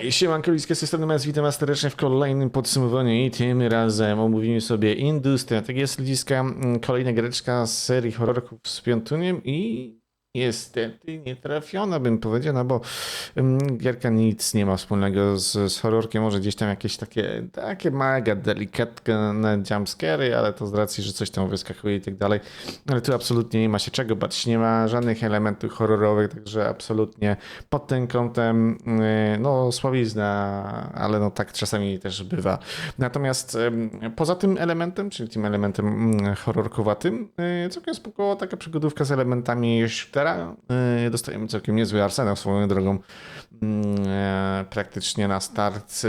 Hej, siemanko, tej strony Mez, witam serdecznie w kolejnym podsumowaniu i tym razem omówimy sobie Industria. Tak jest, Liska, mm, kolejna greczka z serii horrorków z Piątuniem i niestety nie trafiona, bym powiedział, no bo mm, gierka nic nie ma wspólnego z, z horrorkiem, może gdzieś tam jakieś takie, takie mega delikatne jumpscary, ale to z racji, że coś tam wyskakuje i tak dalej, ale tu absolutnie nie ma się czego bać, nie ma żadnych elementów horrorowych, także absolutnie pod tym kątem yy, no słabizna, ale no tak czasami też bywa. Natomiast poza tym elementem, czyli tym elementem mm, horrorkowatym, yy, całkiem spoko taka przygodówka z elementami shootera. Yy, Dostajemy całkiem niezły arsenał swoją drogą mm, e, praktycznie na start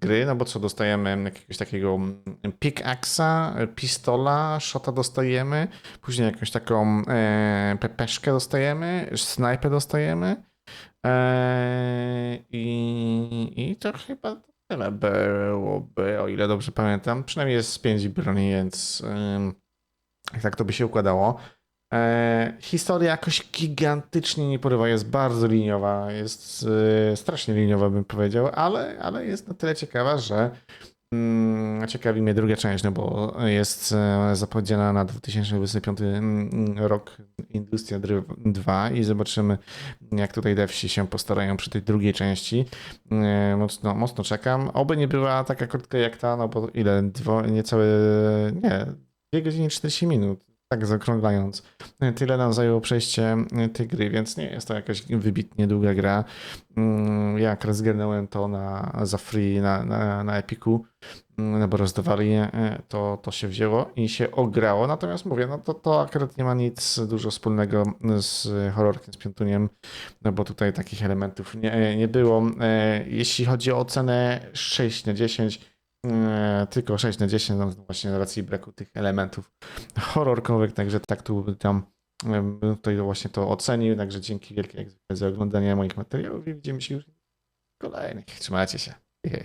gry, no bo co dostajemy jakiegoś takiego mm, pickaxa, pistola, shota dostajemy, później jakąś taką e, pepeszkę dostajemy, snajpę dostajemy. Eee, i, I to chyba tyle byłoby, o ile dobrze pamiętam. Przynajmniej jest z pięć broni, więc ym, tak to by się układało. Eee, historia jakoś gigantycznie nie porywa, jest bardzo liniowa, jest y, strasznie liniowa bym powiedział, ale, ale jest na tyle ciekawa, że mm, ciekawi mnie druga część, no bo jest e, zapowiedziana na 2025 mm, rok Industria 2 i zobaczymy jak tutaj devsi się postarają przy tej drugiej części. E, Mocno, mocno czekam. Oby nie była taka krótka jak ta, no bo ile? Dwo, niecałe, nie, 2 godziny 40 minut. Tak zaokrąglając. Tyle nam zajęło przejście tej gry, więc nie jest to jakaś wybitnie długa gra. Mm, Ja akurat zgarnąłem to na, za free na, na, na Epiku, mm, no bo rozdawali, e, to, to się wzięło i się ograło. Natomiast mówię, no to, to akurat nie ma nic dużo wspólnego z horrorkiem, z piątuniem, no bo tutaj takich elementów nie, nie było. E, Jeśli chodzi o ocenę 6 na 10, e, tylko 6 na 10, no właśnie z racji braku tych elementów horrorkowych, także tak tu tam e, tutaj właśnie to ocenił, także dzięki wielkie za oglądanie moich materiałów i widzimy się już w kolejnych. Trzymajcie się. Hej.